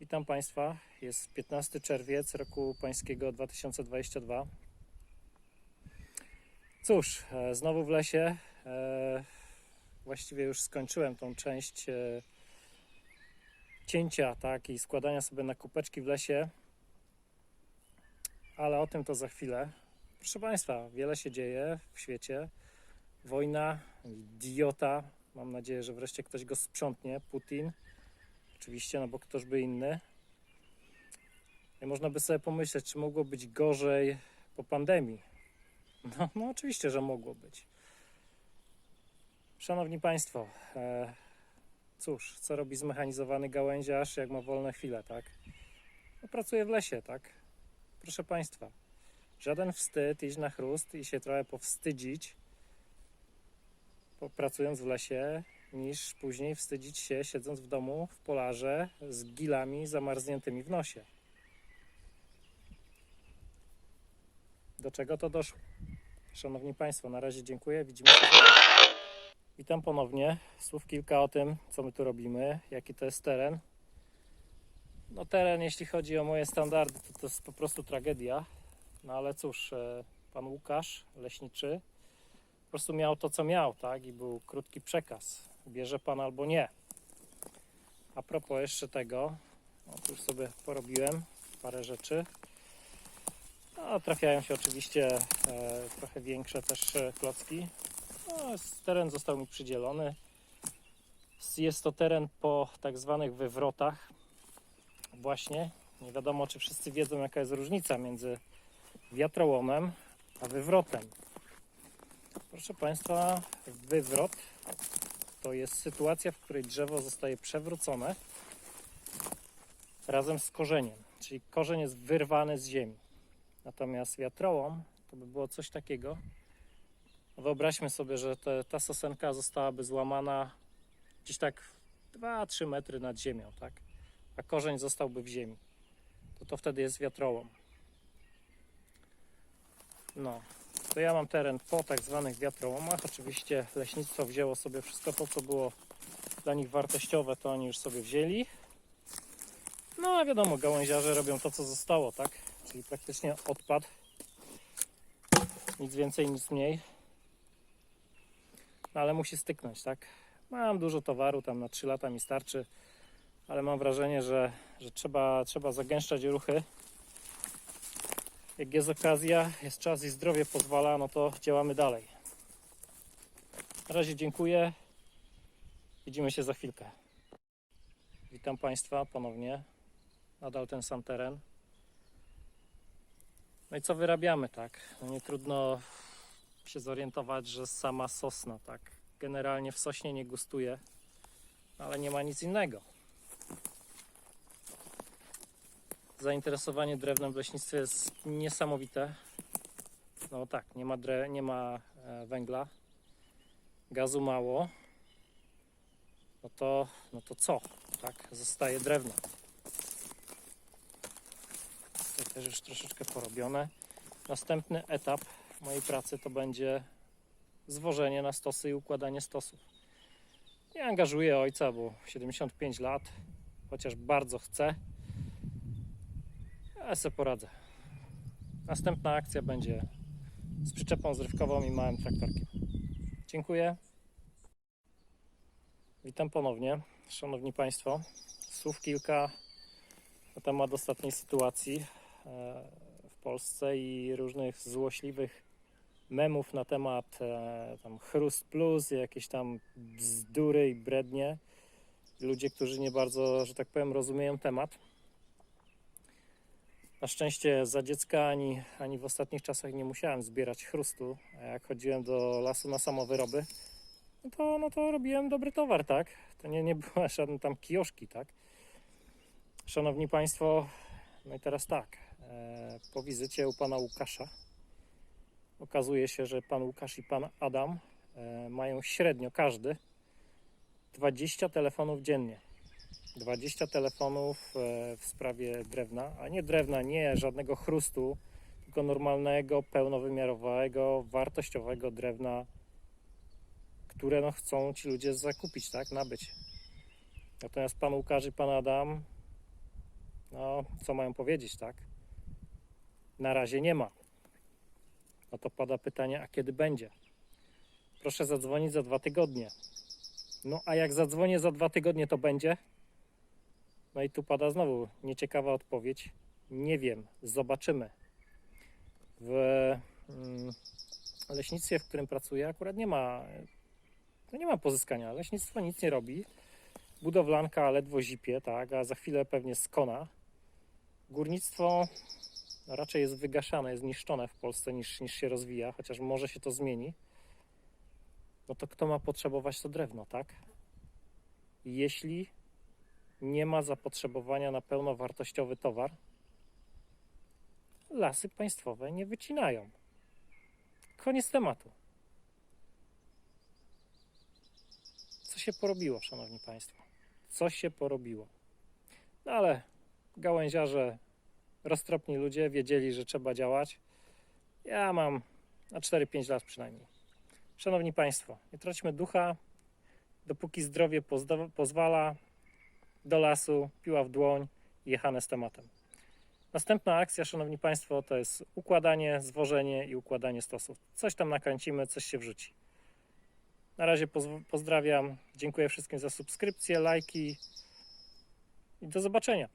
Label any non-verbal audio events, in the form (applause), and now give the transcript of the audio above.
Witam Państwa. Jest 15 czerwiec roku pańskiego 2022. Cóż, e, znowu w lesie. E, Właściwie już skończyłem tą część e, cięcia tak, i składania sobie na kupeczki w lesie. Ale o tym to za chwilę. Proszę Państwa, wiele się dzieje w świecie. Wojna, idiota. Mam nadzieję, że wreszcie ktoś go sprzątnie. Putin. Oczywiście, no bo ktoż by inny. I można by sobie pomyśleć, czy mogło być gorzej po pandemii. No, no oczywiście, że mogło być. Szanowni Państwo, e, cóż, co robi zmechanizowany gałęziarz, jak ma wolne chwile, tak? No, pracuje w lesie, tak? Proszę Państwa, żaden wstyd iść na chrust i się trochę powstydzić, po- pracując w lesie, niż później wstydzić się siedząc w domu w polarze z gilami zamarzniętymi w nosie. Do czego to doszło? Szanowni Państwo, na razie dziękuję. Widzimy się. Witam ponownie. Słów kilka o tym, co my tu robimy, jaki to jest teren. No teren, jeśli chodzi o moje standardy, to to jest po prostu tragedia. No ale cóż, e, pan Łukasz, leśniczy, po prostu miał to, co miał, tak? I był krótki przekaz. Bierze pan albo nie. A propos jeszcze tego, no tu już sobie porobiłem parę rzeczy. No, trafiają się oczywiście e, trochę większe też e, klocki. No, teren został mi przydzielony. Jest to teren po tak zwanych wywrotach. Właśnie. Nie wiadomo, czy wszyscy wiedzą, jaka jest różnica między wiatrołomem a wywrotem. Proszę Państwa, wywrot to jest sytuacja, w której drzewo zostaje przewrócone razem z korzeniem, czyli korzeń jest wyrwany z ziemi. Natomiast wiatrołom to by było coś takiego. Wyobraźmy sobie, że te, ta sosenka zostałaby złamana gdzieś tak 2-3 metry nad ziemią, tak? A korzeń zostałby w ziemi. To to wtedy jest wiatrołom. No, to ja mam teren po tak zwanych wiatrołomach. Oczywiście leśnictwo wzięło sobie wszystko to, co było dla nich wartościowe, to oni już sobie wzięli. No a wiadomo, gałęziarze robią to, co zostało, tak? Czyli praktycznie odpad. Nic więcej, nic mniej. No ale musi styknąć, tak? Mam dużo towaru, tam na 3 lata mi starczy, ale mam wrażenie, że, że trzeba, trzeba zagęszczać ruchy. Jak jest okazja, jest czas i zdrowie pozwala, no to działamy dalej. Na razie dziękuję. Widzimy się za chwilkę. Witam Państwa ponownie. Nadal ten sam teren. No i co wyrabiamy, tak? No nie trudno się zorientować, że sama sosna, tak? Generalnie w sośnie nie gustuje, ale nie ma nic innego. Zainteresowanie drewnem w leśnictwie jest niesamowite. No tak, nie ma, dre, nie ma e, węgla, gazu mało. No to, no to co? Tak, zostaje drewno. To też już troszeczkę porobione. Następny etap mojej pracy to będzie zwożenie na stosy i układanie stosów. Nie angażuję ojca, bo 75 lat, chociaż bardzo chcę. Ja se poradzę. Następna akcja będzie z przyczepą zrywkową i małym traktorkiem. Dziękuję. Witam ponownie, Szanowni Państwo. Słów kilka na temat ostatniej sytuacji e, w Polsce i różnych złośliwych memów na temat e, tam chrust plus, jakieś tam bzdury i brednie. Ludzie, którzy nie bardzo, że tak powiem, rozumieją temat. Na szczęście za dziecka ani, ani w ostatnich czasach nie musiałem zbierać chrustu. A jak chodziłem do lasu na samowyroby, no to, no to robiłem dobry towar, tak? To nie, nie były (laughs) żadne tam kioszki, tak? Szanowni Państwo, no i teraz tak. E, po wizycie u pana Łukasza okazuje się, że pan Łukasz i pan Adam e, mają średnio każdy 20 telefonów dziennie. 20 telefonów e, w sprawie drewna, a nie drewna, nie żadnego chrustu, tylko normalnego, pełnowymiarowego, wartościowego drewna, które no, chcą ci ludzie zakupić, tak, nabyć. Natomiast pan Łukasz i pan Adam No, co mają powiedzieć, tak? Na razie nie ma. No to pada pytanie, a kiedy będzie? Proszę zadzwonić za dwa tygodnie. No a jak zadzwonię za dwa tygodnie, to będzie? No i tu pada znowu nieciekawa odpowiedź. Nie wiem, zobaczymy. W mm, leśnictwie, w którym pracuję, akurat nie ma, no nie ma pozyskania. Leśnictwo nic nie robi. Budowlanka ledwo zipie, tak, a za chwilę pewnie skona. Górnictwo raczej jest wygaszane, jest niszczone w Polsce niż, niż się rozwija, chociaż może się to zmieni. No to kto ma potrzebować to drewno, tak? Jeśli nie ma zapotrzebowania na pełnowartościowy towar, lasy państwowe nie wycinają. Koniec tematu. Co się porobiło, szanowni państwo? Co się porobiło? No ale gałęziarze, roztropni ludzie wiedzieli, że trzeba działać. Ja mam na 4-5 lat przynajmniej. Szanowni Państwo, nie traćmy ducha, dopóki zdrowie pozwala, do lasu, piła w dłoń i jechane z tematem. Następna akcja, Szanowni Państwo, to jest układanie, zwożenie i układanie stosów. Coś tam nakręcimy, coś się wrzuci. Na razie poz- pozdrawiam, dziękuję wszystkim za subskrypcje, lajki i do zobaczenia.